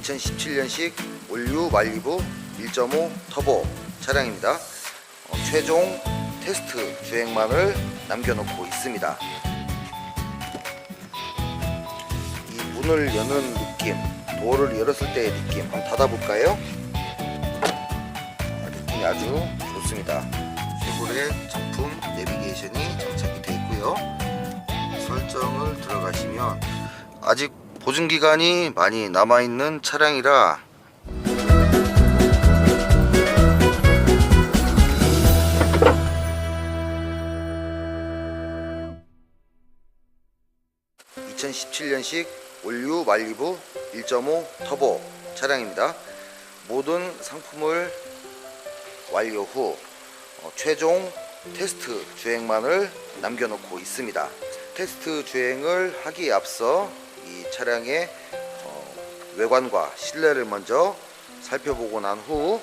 2017년식 올류 말리부 1.5 터보 차량입니다. 어, 최종 테스트 주행만을 남겨놓고 있습니다. 이 문을 여는 느낌, 도어를 열었을 때의 느낌 한번 닫아볼까요? 아, 느낌이 아주 좋습니다. 쉐보레 정품 내비게이션이 장착이 되어 있고요. 설정을 들어가시면 아직 보증 기간이 많이 남아 있는 차량이라 (2017년식) 올류 말리부 1.5 터보 차량입니다 모든 상품을 완료 후 어, 최종 테스트 주행만을 남겨놓고 있습니다. 테스트 주행을 하기에 앞서 이 차량의 어, 외관과 실내를 먼저 살펴보고 난 후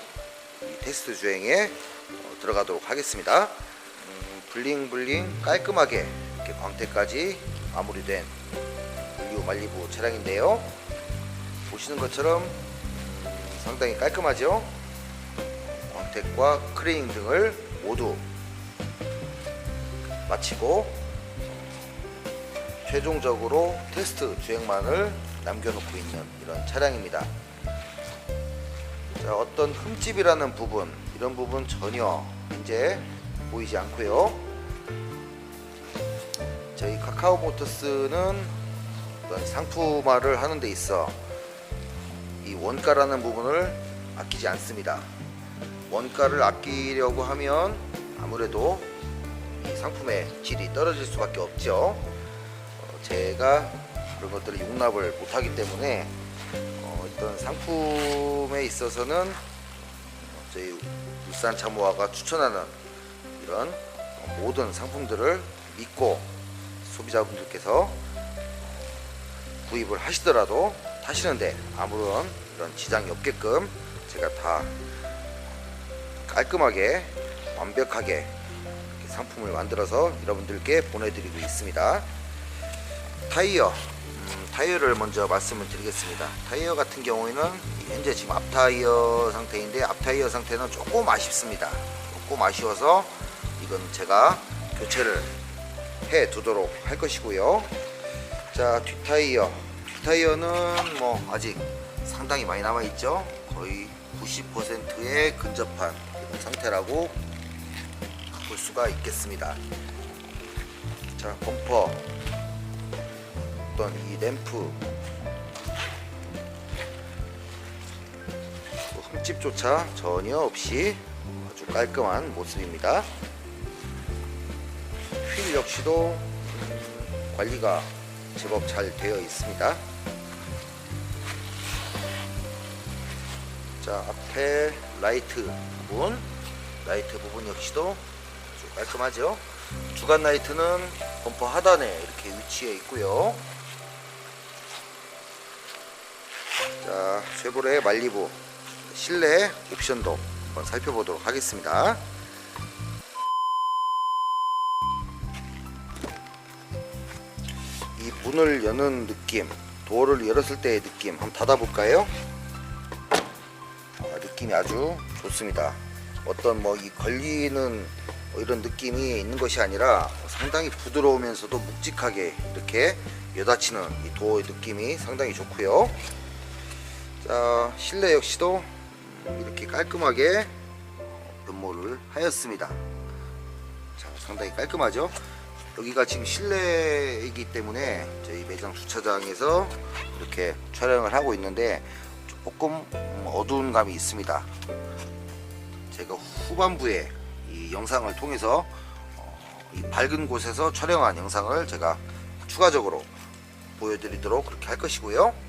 테스트 주행에 어, 들어가도록 하겠습니다. 음, 블링블링 깔끔하게 이렇게 광택까지 마무리된 올리오 말리부 차량인데요. 보시는 것처럼 음, 상당히 깔끔하죠. 광택과 크레인 등을 모두 마치고 최종적으로 테스트 주행만을 남겨놓고 있는 이런 차량입니다. 자, 어떤 흠집이라는 부분 이런 부분 전혀 이제 보이지 않고요. 저희 카카오 모터스는 어떤 상품화를 하는 데 있어 이 원가라는 부분을 아끼지 않습니다. 원가를 아끼려고 하면 아무래도 이 상품의 질이 떨어질 수밖에 없죠. 어, 제가 그런 것들을 용납을 못하기 때문에 어, 어떤 상품에 있어서는 어, 저희 울산 참호화가 추천하는 이런 어, 모든 상품들을 믿고 소비자분들께서 구입을 하시더라도 타시는데 아무런 이런 지장이 없게끔 제가 다 깔끔하게 완벽하게 상품을 만들어서 여러분들께 보내드리고 있습니다. 타이어 음, 타이어를 먼저 말씀을 드리겠습니다. 타이어 같은 경우에는 현재 지금 앞 타이어 상태인데 앞 타이어 상태는 조금 아쉽습니다. 조금 아쉬워서 이건 제가 교체를 해 두도록 할 것이고요. 자, 뒷 타이어. 뒷 타이어는 뭐 아직 상당히 많이 남아 있죠. 거의 90%에 근접한 이런 상태라고 볼 수가 있겠습니다. 자, 범퍼. 어떤 이 램프. 뭐 흠집조차 전혀 없이 아주 깔끔한 모습입니다. 휠 역시도 관리가 제법 잘 되어 있습니다. 자 앞에 라이트 부분 라이트 부분 역시도 아주 깔끔하죠 주간 라이트는 범퍼 하단에 이렇게 위치해 있고요 자 쉐보레 말리부 실내 옵션도 한번 살펴보도록 하겠습니다 이 문을 여는 느낌 도어를 열었을 때의 느낌 한번 닫아볼까요? 아, 느낌이 아주 좋습니다. 어떤 뭐 이 걸리는 뭐 이런 느낌이 있는 것이 아니라 상당히 부드러우면서도 묵직하게 이렇게 여닫히는 이 도어의 느낌이 상당히 좋고요. 자 실내 역시도 음, 이렇게 깔끔하게 변모를 하였습니다. 자 상당히 깔끔하죠. 여기가 지금 실내이기 때문에 저희 매장 주차장에서 이렇게 촬영을 하고 있는데 조금 음, 어두운 감이 있습니다. 제가 후반부에 이 영상을 통해서 어, 이 밝은 곳에서 촬영한 영상을 제가 추가적으로 보여드리도록 그렇게 할 것이고요.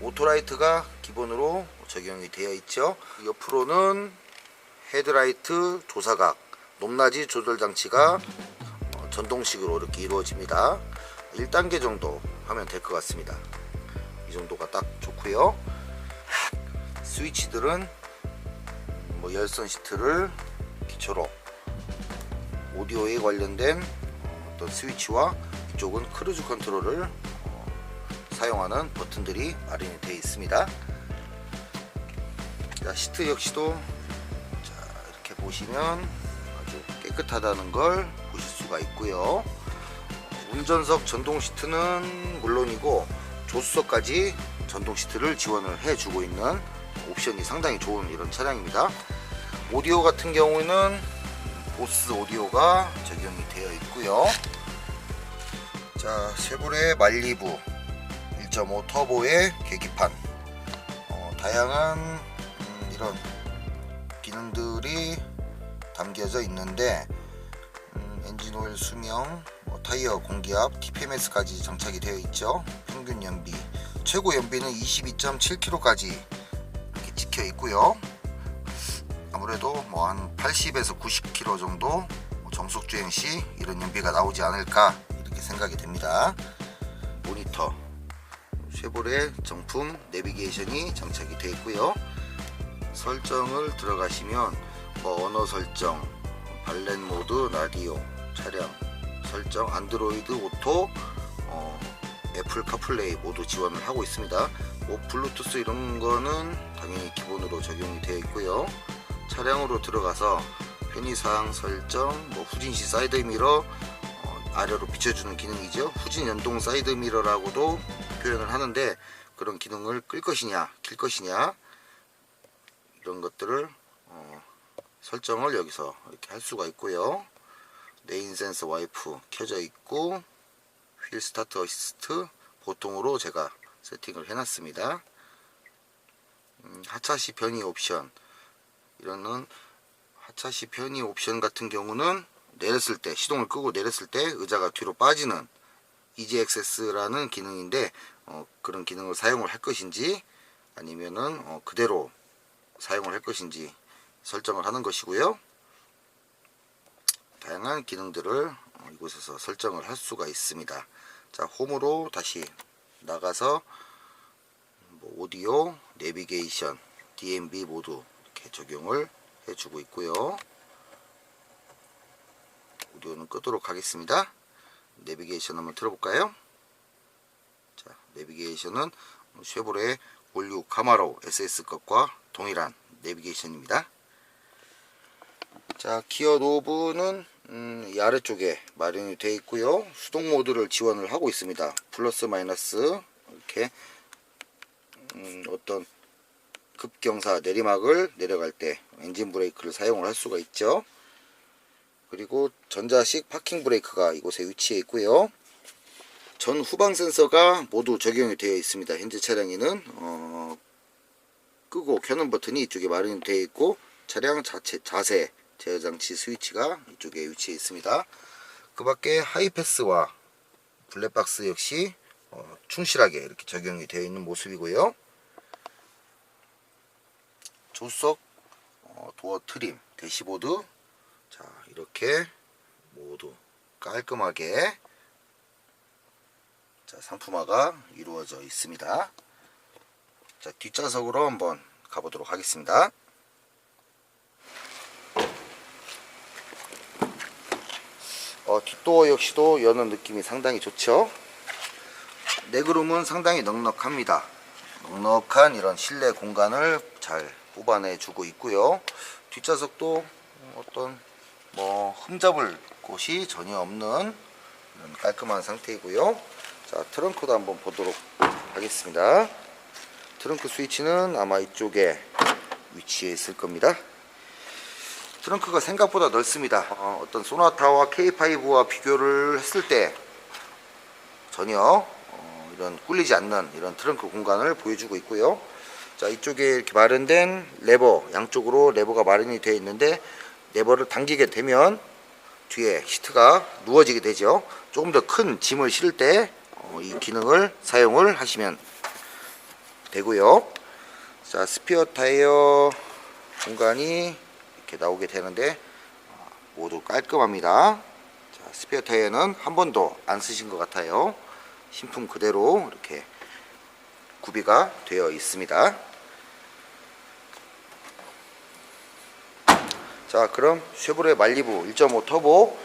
오토라이트가 기본으로 적용이 되어 있죠. 옆으로는 헤드라이트 조사각, 높낮이 조절 장치가 어, 전동식으로 이렇게 이루어집니다. 1단계 정도 하면 될 것 같습니다. 이 정도가 딱 좋고요. 스위치들은 뭐 열선 시트를 기초로 오디오에 관련된 어떤 스위치와 이쪽은 크루즈 컨트롤을 어, 사용하는 버튼들이 마련이 되어 있습니다. 자, 시트 역시도 자, 이렇게 보시면 아주 깨끗하다는 걸 보실 수가 있고요. 운전석 전동 시트는 물론이고 조수석까지 전동 시트를 지원을 해주고 있는 옵션이 상당히 좋은 이런 차량입니다. 오디오 같은 경우는 보스 오디오가 적용이 되어 있고요. 자, 쉐보레 말리부 1.5 터보의 계기판 어, 다양한 음, 이런 기능들이 담겨져 있는데 음, 엔진 오일 수명, 뭐, 타이어 공기압, TPMS까지 장착이 되어 있죠. 평균 연비, 최고 연비는 22.7km까지 이렇게 찍혀 있고요. 아무래도 뭐 한 80에서 90km 정도 뭐 정속 주행 시 이런 연비가 나오지 않을까 이렇게 생각이 됩니다. 모니터, 쉐보레 정품 내비게이션이 장착이 되어 있고요. 설정을 들어가시면 뭐 언어 설정, 발렌 모드, 라디오, 차량 설정, 안드로이드 오토, 어, 애플 카플레이 모두 지원을 하고 있습니다. 뭐 블루투스 이런 거는 당연히 기본으로 적용이 되어 있고요. 차량으로 들어가서 편의사항 설정, 뭐 후진시 사이드 미러 어, 아래로 비춰주는 기능이죠. 후진 연동 사이드 미러라고도 표현을 하는데 그런 기능을 끌 것이냐, 킬 것이냐 이런 것들을 어, 설정을 여기서 이렇게 할 수가 있고요. 레인 센서 와이프 켜져 있고 휠 스타트 어시스트 보통으로 제가 세팅을 해놨습니다. 음, 하차시 변이 옵션 이런는 하차시 편의 옵션 같은 경우는 내렸을 때 시동을 끄고 내렸을 때 의자가 뒤로 빠지는 액세스라는 기능인데 어, 그런 기능을 사용을 할 것인지 아니면은 어, 그대로 사용을 할 것인지 설정을 하는 것이고요. 다양한 기능들을 어, 이곳에서 설정을 할 수가 있습니다. 자, 홈으로 다시 나가서 뭐 오디오, 내비게이션, DMB 모두 이렇게 적용을 해주고 있고요. 오디오는 끄도록 하겠습니다. 내비게이션 한번 들어볼까요? 자, 내비게이션은 쉐보레 올류 카마로 SS 것과 동일한 내비게이션입니다. 자, 기어 노브는 음, 이 아래쪽에 마련이 되어 있고요. 수동 모드를 지원을 하고 있습니다. 플러스 마이너스 이렇게 음, 어떤 급경사 내리막을 내려갈 때 엔진 브레이크를 사용을 할 수가 있죠. 그리고 전자식 파킹 브레이크가 이곳에 위치해 있고요. 전 후방 센서가 모두 적용이 되어 있습니다. 현재 차량에는 어, 끄고 켜는 버튼이 이쪽에 마련이 되어 있고 차량 자체 자세 제어 장치 스위치가 이쪽에 위치해 있습니다. 그 밖에 하이패스와 블랙박스 역시 어, 충실하게 이렇게 적용이 되어 있는 모습이고요. 조수석 어, 도어 트림 대시보드 자 이렇게 모두 깔끔하게 자 상품화가 이루어져 있습니다. 자 뒷좌석으로 한번 가보도록 하겠습니다. 어, 뒷도어 역시도 여는 느낌이 상당히 좋죠? 내그룸은 상당히 넉넉합니다. 넉넉한 이런 실내 공간을 잘 뽑아내 주고 있고요. 뒷좌석도 어떤 뭐 흠잡을 곳이 전혀 없는 깔끔한 상태이고요. 자 트렁크도 한번 보도록 하겠습니다. 트렁크 스위치는 아마 이쪽에 위치해 있을 겁니다. 트렁크가 생각보다 넓습니다. 어, 떤 소나타와 K5와 비교를 했을 때 전혀 어, 이런 꿀리지 않는 이런 트렁크 공간을 보여주고 있고요. 자 이쪽에 이렇게 마련된 레버 양쪽으로 레버가 마련이 되어 있는데 레버를 당기게 되면 뒤에 시트가 누워지게 되죠. 조금 더 큰 짐을 실을 때 이 기능을 사용을 하시면 되고요. 자 스피어 타이어 공간이 이렇게 나오게 되는데 모두 깔끔합니다. 자, 스피어 타이어는 한 번도 안 쓰신 것 같아요. 신품 그대로 이렇게 구비가 되어 있습니다 자 그럼 쉐보레 말리부 1.5 터보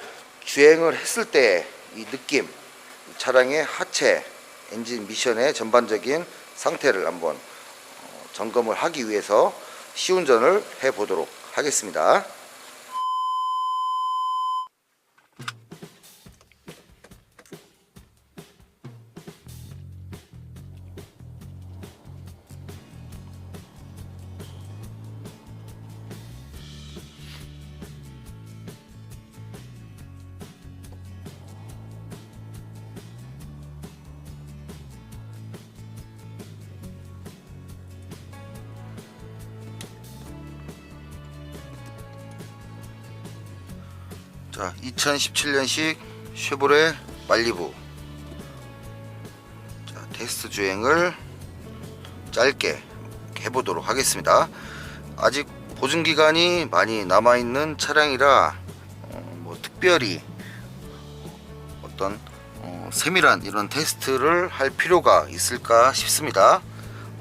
주행을 했을 때 이 느낌 이 차량의 하체 엔진 미션의 전반적인 상태를 한번 어, 점검을 하기 위해서 시운전을 해 보도록 하겠습니다. 자, 2017년식 쉐보레 말리부. 자, 테스트 주행을 짧게 해보도록 하겠습니다. 아직 보증 기간이 많이 남아 있는 차량이라 어, 뭐 특별히 어떤 어, 세밀한 이런 테스트를 할 필요가 있을까 싶습니다.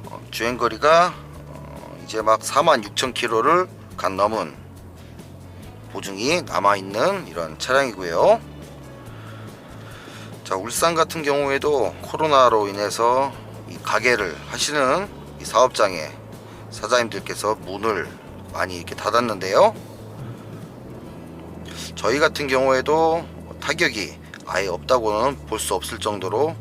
어, 주행 거리가 어, 이제 막 46,000km를 간 넘은 보증이 남아있는 이런 차량이고요. 자 울산 같은 경우에도 코로나로 인해서 이 가게를 하시는 이 사업장에 사장님들께서 문을 많이 이렇게 닫았는데요. 저희 같은 경우에도 타격이 아예 없다고는 볼 수 없을 정도로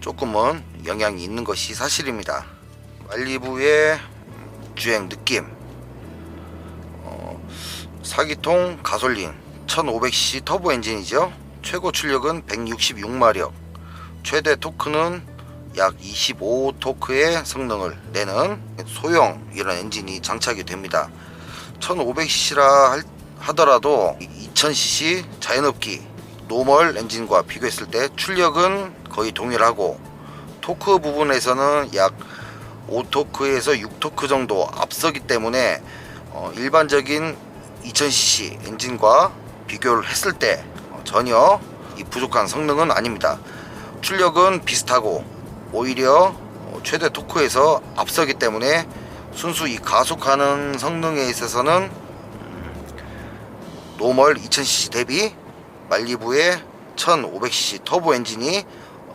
조금은 영향이 있는 것이 사실입니다. 말리부의 주행 느낌 4기통 가솔린 1500cc 터보 엔진이죠. 최고 출력은 166마력, 최대 토크는 약 25토크의 성능을 내는 소형 이런 엔진이 장착이 됩니다. 1500cc라 하더라도 2000cc 자연흡기 노멀 엔진과 비교했을 때 출력은 거의 동일하고 토크 부분에서는 약 5토크에서 6토크 정도 앞서기 때문에 어, 일반적인 2000cc 엔진과 비교를 했을 때 전혀 이 부족한 성능은 아닙니다. 출력은 비슷하고 오히려 최대 토크에서 앞서기 때문에 순수 이 가속하는 성능에 있어서는 노멀 2000cc 대비 말리부의 1500cc 터보 엔진이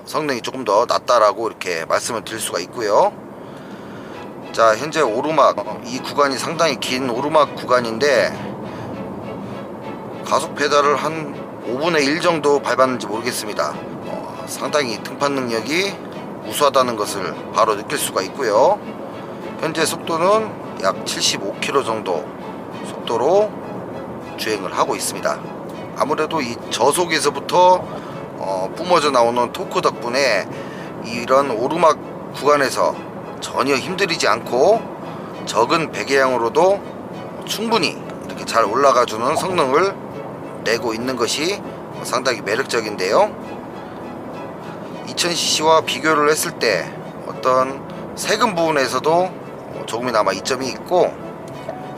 성능이 조금 더 낫다라고 이렇게 말씀을 드릴 수가 있고요. 자 현재 오르막 이 구간이 상당히 긴 오르막 구간인데 가속 페달을 한 5분의 1 정도 밟았는지 모르겠습니다. 어, 상당히 등판 능력이 우수하다는 것을 바로 느낄 수가 있고요. 현재 속도는 약 75km 정도 속도로 주행을 하고 있습니다. 아무래도 이 저속에서부터 어, 뿜어져 나오는 토크 덕분에 이런 오르막 구간에서 전혀 힘들이지 않고 적은 배기량으로도 충분히 이렇게 잘 올라가주는 성능을 내고 있는 것이 상당히 매력적인데요. 2000cc와 비교를 했을 때 어떤 세금 부분에서도 조금이나마 이점이 있고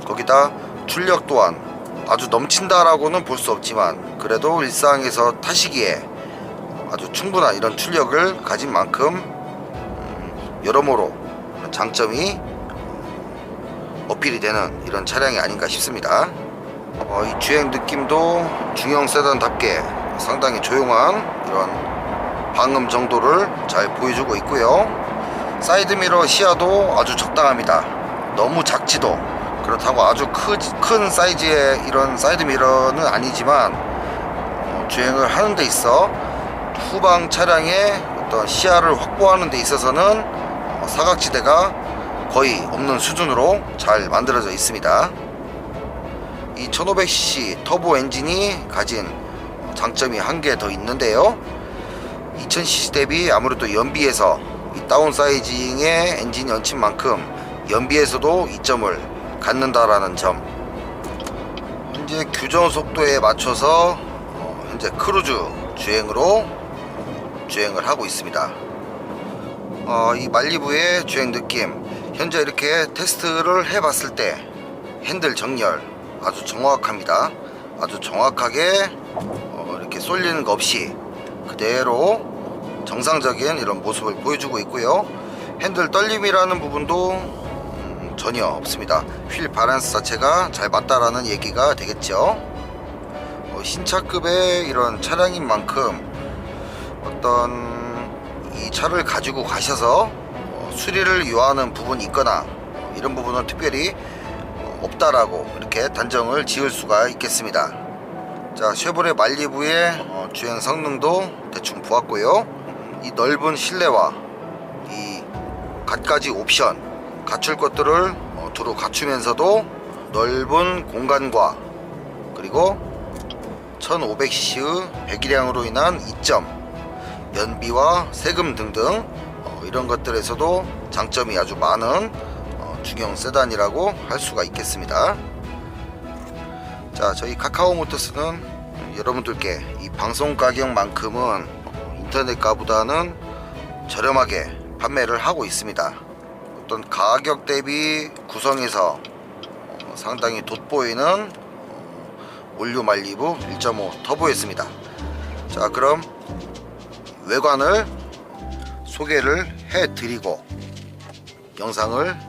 거기다 출력 또한 아주 넘친다라고는 볼 수 없지만 그래도 일상에서 타시기에 아주 충분한 이런 출력을 가진 만큼 음, 여러모로 장점이 어필이 되는 이런 차량이 아닌가 싶습니다. 어, 이 주행 느낌도 중형 세단답게 상당히 조용한 이런 방음 정도를 잘 보여주고 있고요. 사이드미러 시야도 아주 적당합니다. 너무 작지도 그렇다고 아주 크, 큰 사이즈의 이런 사이드미러는 아니지만 어, 주행을 하는 데 있어 후방 차량의 어떤 시야를 확보하는 데 있어서는 어, 사각지대가 거의 없는 수준으로 잘 만들어져 있습니다. 이 1500cc 터보 엔진이 가진 장점이 한 개 더 있는데요. 2000cc 대비 아무래도 연비에서 이 다운 사이징의 엔진 연친 만큼 연비에서도 이점을 갖는다라는 점. 현재 규정 속도에 맞춰서 어, 현재 크루즈 주행으로 주행을 하고 있습니다. 어, 이 말리부의 주행 느낌. 현재 이렇게 테스트를 해봤을 때 핸들 정렬 아주 정확합니다. 아주 정확하게 어, 이렇게 쏠리는 것 없이 그대로 정상적인 이런 모습을 보여주고 있고요. 핸들 떨림이라는 부분도 음, 전혀 없습니다. 휠 바란스 자체가 잘 맞다라는 얘기가 되겠죠. 어, 신차급의 이런 차량인 만큼 어떤 이 차를 가지고 가셔서 어, 수리를 요하는 부분이 있거나 어, 이런 부분은 특별히 어, 없다라고 이렇게 단정을 지을 수가 있겠습니다. 자 쉐보레 말리부의 어, 주행 성능도 대충 보았고요. 이 넓은 실내와 이 갖가지 옵션 갖출 것들을 어, 두루 갖추면서도 넓은 공간과 그리고 1500cc의 배기량으로 인한 이점 연비와 세금 등등 어, 이런 것들에서도 장점이 아주 많은 어, 중형 세단이라고 할 수가 있겠습니다. 자, 저희 카카오 모터스는 여러분들께 이 방송 가격만큼은 어, 인터넷 가보다는 저렴하게 판매를 하고 있습니다. 어떤 가격 대비 구성에서 어, 상당히 돋보이는 어, 올류 말리부 1.5 터보였습니다. 자, 그럼 외관을 소개를 해드리고 영상을